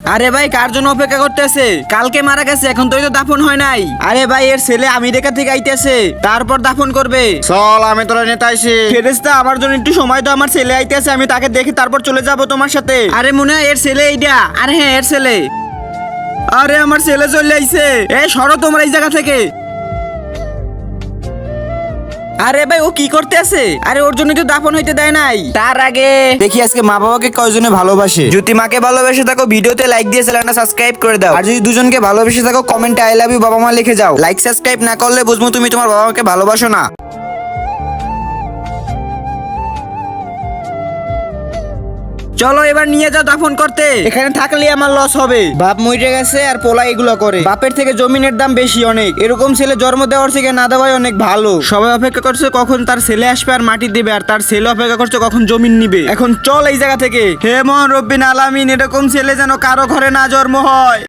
আরে ভাই কার জন্য অপেক্ষা করতেছে? কালকে মারা গেছে এখন তো দাফন হয় নাই। আরে ভাই এর ছেলে আমেরিকা থেকে আইতেছে তারপর দাফন করবে। চল আমি তোরা নেতা আইছি। ফেরেস্তা আমার জন্য একটু সময় তো আমার ছেলে আইতেছে আমি তাকে দেখে তারপর চলে যাব তোমার সাথে। আরে মনে হয় এর ছেলে এইটা আরে হ্যাঁ এর ছেলে। আরে আমার ছেলে চলে আইছে। এ সরো তোমরা এই জায়গা থেকে। আরে ভাই ও কি করতে আছে আরে ওর জন্য তো দাফন হইতে দেয় নাই। তার আগে দেখি আজকে মা বাবাকে কয়জনে ভালোবাসে। যদি মাকে ভালোবেসে থাকো ভিডিওতে লাইক দিয়ে চ্যানেলটা সাবস্ক্রাইব করে দাও। আর যদি দুজনকে ভালোবেসে থাকো কমেন্টে আই লাভ ইউ বাবা মা লিখে যাও। লাইক সাবস্ক্রাইব না করলে বুঝব তুমি তোমার বাবা মাকে ভালোবাসো না। চলো এবার নিয়ে যাও দাফন করতে। এখানে থাকলে আমার লস হবে। বাপ মরে গেছে আর পোলা এগুলো করে। বাপের থেকে জমিনের দাম বেশি অনেক। এরকম ছেলে জন্ম দেওয়ার থেকে না দেওয়াই অনেক ভালো। সবাই অপেক্ষা করছে কখন তার ছেলে আসবে আর মাটি দিবে, আর তার ছেলে অপেক্ষা করছে কখন জমিন নিবে। এখন চল এই জায়গা থেকে। হে মন রব্বিন আলামিন, এরকম ছেলে যেন কারও ঘরে না জন্ম হয়।